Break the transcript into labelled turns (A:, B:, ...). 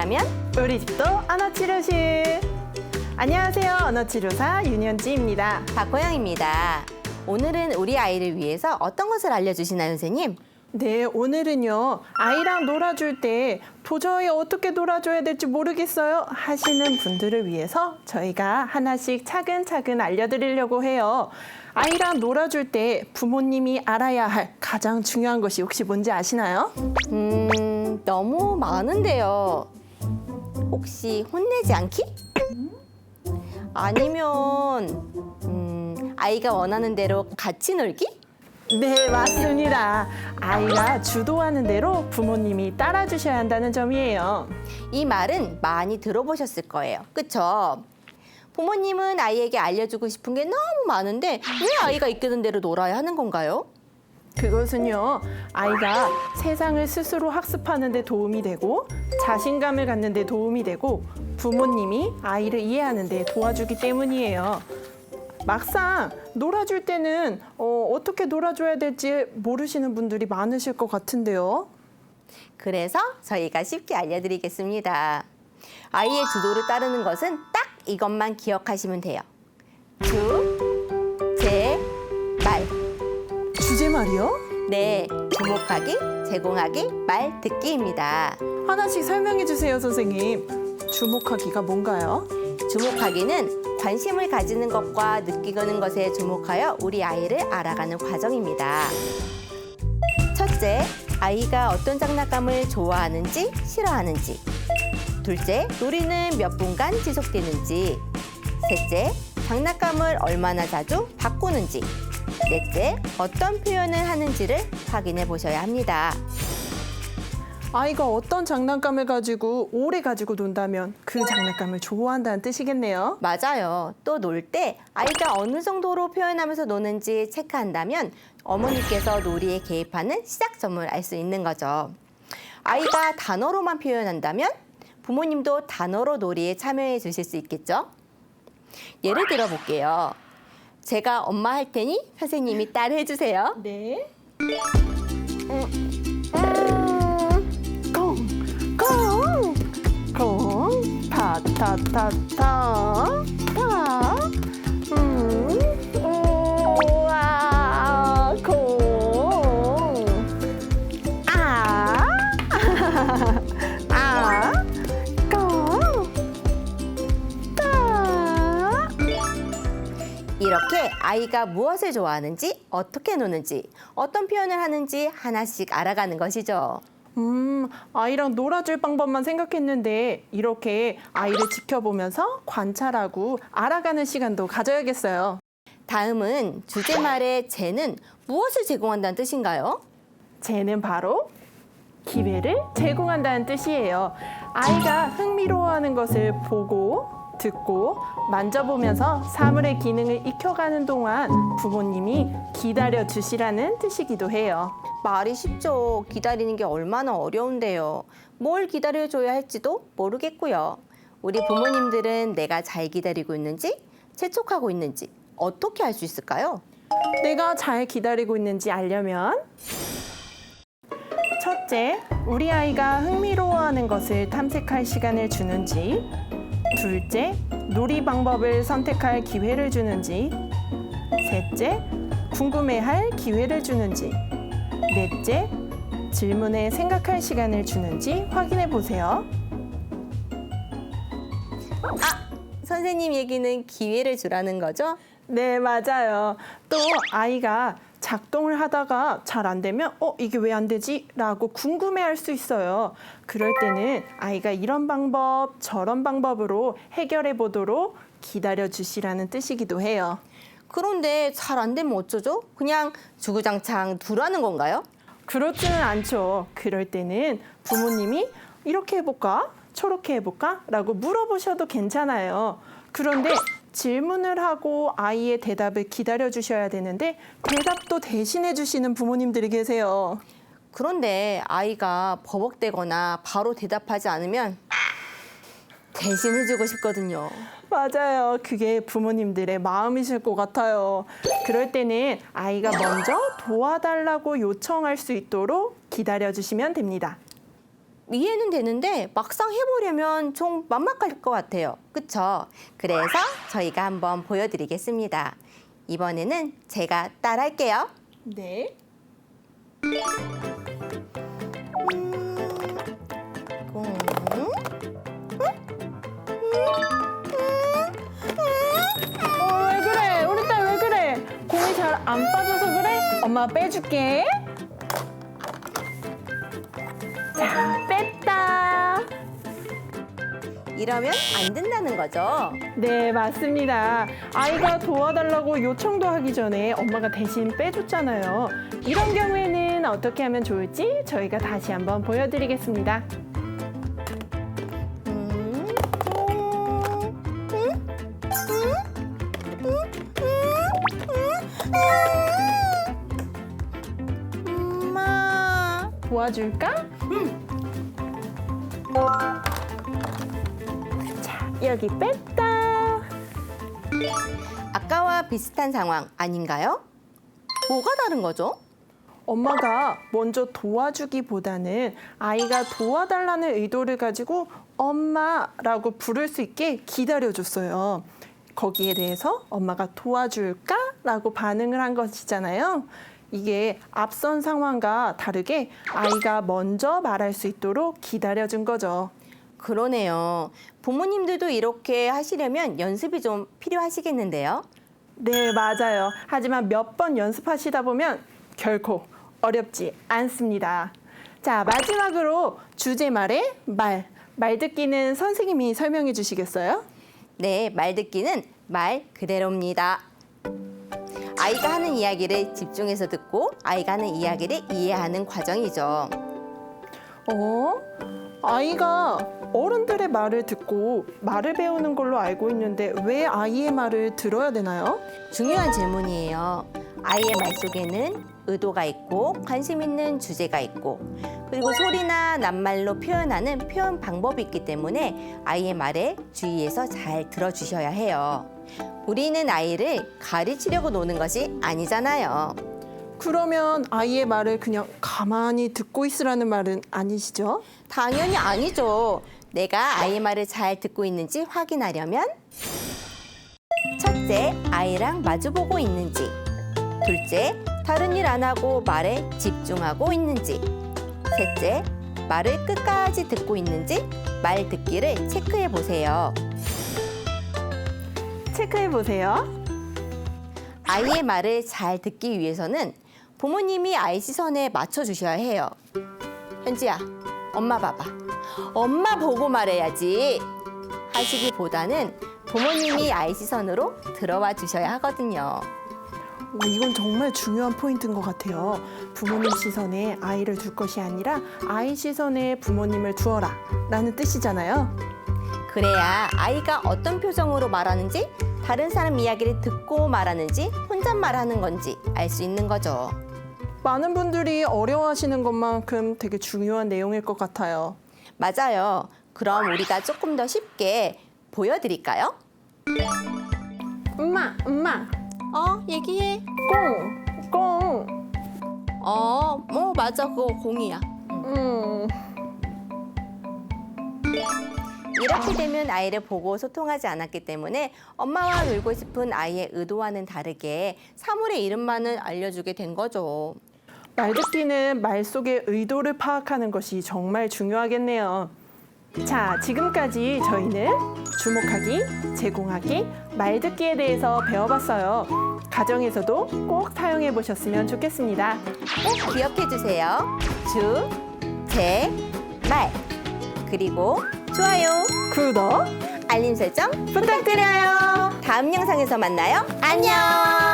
A: 만나면
B: 우리 집도 언어치료실. 안녕하세요. 언어치료사 윤현지입니다.
A: 박호영입니다. 오늘은 우리 아이를 위해서 어떤 것을 알려주시나요, 선생님?
B: 네, 오늘은요. 아이랑 놀아줄 때 도저히 어떻게 놀아줘야 될지 모르겠어요 하시는 분들을 위해서 저희가 하나씩 차근차근 알려드리려고 해요. 아이랑 놀아줄 때 부모님이 알아야 할 가장 중요한 것이 혹시 뭔지 아시나요?
A: 음, 너무 많은데요. 혹시 혼내지 않기? 아니면 음, 아이가 원하는 대로 같이 놀기?
B: 네, 맞습니다. 아이가 주도하는 대로 부모님이 따라주셔야 한다는 점이에요.
A: 이 말은 많이 들어보셨을 거예요. 그쵸? 부모님은 아이에게 알려주고 싶은 게 너무 많은데 왜 아이가 이끄는 대로 놀아야 하는 건가요?
B: 그것은요, 아이가 세상을 스스로 학습하는 데 도움이 되고, 자신감을 갖는 데 도움이 되고, 부모님이 아이를 이해하는 데 도와주기 때문이에요. 막상 놀아줄 때는 어, 어떻게 놀아줘야 될지 모르시는 분들이 많으실 것 같은데요.
A: 그래서 저희가 쉽게 알려드리겠습니다. 아이의 주도를 따르는 것은 딱 이것만 기억하시면 돼요. 주,
B: 주제 말이요?
A: 네, 주목하기, 제공하기, 말 듣기입니다.
B: 하나씩 설명해 주세요, 선생님. 주목하기가 뭔가요?
A: 주목하기는 관심을 가지는 것과 느끼는 것에 주목하여 우리 아이를 알아가는 과정입니다. 첫째, 아이가 어떤 장난감을 좋아하는지 싫어하는지. 둘째, 놀이는 몇 분간 지속되는지. 셋째, 장난감을 얼마나 자주 바꾸는지. 넷째, 어떤 표현을 하는지를 확인해 보셔야 합니다.
B: 아이가 어떤 장난감을 가지고 오래 가지고 논다면 그 장난감을 좋아한다는 뜻이겠네요.
A: 맞아요. 또 놀 때 아이가 어느 정도로 표현하면서 노는지 체크한다면 어머니께서 놀이에 개입하는 시작점을 알 수 있는 거죠. 아이가 단어로만 표현한다면 부모님도 단어로 놀이에 참여해 주실 수 있겠죠? 예를 들어 볼게요. 제가 엄마 할 테니 선생님이 따라 해주세요.
B: 네. 콩, 콩, 콩, 타, 타, 타, 타, 타.
A: 이렇게 아이가 무엇을 좋아하는지, 어떻게 노는지, 어떤 표현을 하는지 하나씩 알아가는 것이죠.
B: 음, 아이랑 놀아줄 방법만 생각했는데 이렇게 아이를 지켜보면서 관찰하고 알아가는 시간도 가져야겠어요.
A: 다음은 주제말의 제는 무엇을 제공한다는 뜻인가요?
B: 쟤는 바로 기회를 제공한다는 뜻이에요. 아이가 흥미로워하는 것을 보고 듣고 만져보면서 사물의 기능을 익혀가는 동안 부모님이 기다려 주시라는 뜻이기도 해요.
A: 말이 쉽죠. 기다리는 게 얼마나 어려운데요. 뭘 기다려줘야 할지도 모르겠고요. 우리 부모님들은 내가 잘 기다리고 있는지, 재촉하고 있는지 어떻게 알 수 있을까요?
B: 내가 잘 기다리고 있는지 알려면 첫째, 우리 아이가 흥미로워하는 것을 탐색할 시간을 주는지 둘째, 놀이 방법을 선택할 기회를 주는지 셋째, 궁금해할 기회를 주는지 넷째, 질문에 생각할 시간을 주는지 확인해 보세요.
A: 선생님 얘기는 기회를 주라는 거죠?
B: 네, 맞아요. 또 아이가 작동을 하다가 잘 안 되면 어, 이게 왜 안 되지? 라고 궁금해 할 수 있어요. 그럴 때는 아이가 이런 방법, 저런 방법으로 해결해 보도록 기다려 주시라는 뜻이기도 해요.
A: 그런데 잘 안 되면 어쩌죠? 그냥 주구장창 두라는 건가요?
B: 그렇지는 않죠. 그럴 때는 부모님이 이렇게 해볼까? 저렇게 해볼까? 라고 물어보셔도 괜찮아요. 그런데 질문을 하고 아이의 대답을 기다려 주셔야 되는데 대답도 대신해 주시는 부모님들이 계세요.
A: 그런데 아이가 버벅대거나 바로 대답하지 않으면 대신 해주고 싶거든요.
B: 맞아요. 그게 부모님들의 마음이실 것 같아요. 그럴 때는 아이가 먼저 도와달라고 요청할 수 있도록 기다려 주시면 됩니다.
A: 이해는 되는데 막상 해보려면 좀 막막할 것 같아요. 그쵸? 그래서 저희가 한번 보여드리겠습니다. 이번에는 제가 따라할게요.
B: 네.
A: 공.
B: 어, 왜 그래? 우리 딸 왜 그래? 공이 잘 안 빠져서 그래? 엄마 빼줄게.
A: 이러면 안 된다는 거죠.
B: 네, 맞습니다. 아이가 도와달라고 요청도 하기 전에 엄마가 대신 빼줬잖아요. 이런 경우에는 어떻게 하면 좋을지 저희가 다시 한번 보여드리겠습니다.
A: 음, 음, 음, 음.
B: 도와줄까? 자, 여기 뺐다.
A: 아까와 비슷한 상황 아닌가요? 뭐가 다른 거죠?
B: 엄마가 먼저 도와주기보다는 아이가 도와달라는 의도를 가지고 엄마라고 부를 수 있게 기다려줬어요. 거기에 대해서 엄마가 도와줄까 라고 반응을 한 것이잖아요. 이게 앞선 상황과 다르게 아이가 먼저 말할 수 있도록 기다려준 거죠.
A: 그러네요. 부모님들도 이렇게 하시려면 연습이 좀 필요하시겠는데요.
B: 네, 맞아요. 하지만 몇 번 연습하시다 보면 결코 어렵지 않습니다. 자, 마지막으로 주제 말의 말. 말 듣기는 선생님이 설명해 주시겠어요?
A: 네, 말 듣기는 말 그대로입니다. 아이가 하는 이야기를 집중해서 듣고 아이가 하는 이야기를 이해하는 과정이죠.
B: 어? 아이가 어른들의 말을 듣고 말을 배우는 걸로 알고 있는데 왜 아이의 말을 들어야 되나요?
A: 중요한 질문이에요. 아이의 말 속에는 의도가 있고 관심 있는 주제가 있고 그리고 소리나 낱말로 표현하는 표현 방법이 있기 때문에 아이의 말에 주의해서 잘 들어주셔야 해요. 우리는 아이를 가르치려고 노는 것이 아니잖아요.
B: 그러면 아이의 말을 그냥 가만히 듣고 있으라는 말은 아니시죠?
A: 당연히 아니죠. 내가 아이의 말을 잘 듣고 있는지 확인하려면 첫째, 아이랑 마주보고 있는지. 둘째, 다른 일 안 하고 말에 집중하고 있는지. 셋째, 말을 끝까지 듣고 있는지 말 듣기를 체크해 보세요.
B: 체크해 보세요.
A: 아이의 말을 잘 듣기 위해서는 부모님이 아이 시선에 맞춰 주셔야 해요. 현지야, 엄마 봐봐. 엄마 보고 말해야지. 하시기보다는 부모님이 아이 시선으로 들어와 주셔야 하거든요.
B: 오, 이건 정말 중요한 포인트인 것 같아요. 부모님 시선에 아이를 둘 것이 아니라 아이 시선에 부모님을 두어라 라는 뜻이잖아요.
A: 그래야 아이가 어떤 표정으로 말하는지, 다른 사람 이야기를 듣고 말하는지, 혼잣말 하는 건지 알 수 있는 거죠.
B: 많은 분들이 어려워하시는 것만큼 되게 중요한 내용일 것 같아요.
A: 맞아요. 그럼 우리가 조금 더 쉽게 보여드릴까요?
B: 엄마, 엄마,
A: 어, 얘기해.
B: 꽁, 꽁.
A: 어, 뭐 맞아, 그거 공이야.
B: 음,
A: 이렇게 되면 아이를 보고 소통하지 않았기 때문에 엄마와 놀고 싶은 아이의 의도와는 다르게 사물의 이름만을 알려주게 된 거죠.
B: 말 듣기는 말 속의 의도를 파악하는 것이 정말 중요하겠네요. 자, 지금까지 저희는 주목하기, 제공하기, 말 듣기에 대해서 배워봤어요. 가정에서도 꼭 사용해 보셨으면 좋겠습니다.
A: 꼭 기억해 주세요. 주, 제, 말. 그리고 좋아요,
B: 구독!
A: 알림 설정
B: 부탁드려요.
A: 다음 영상에서 만나요. 안녕!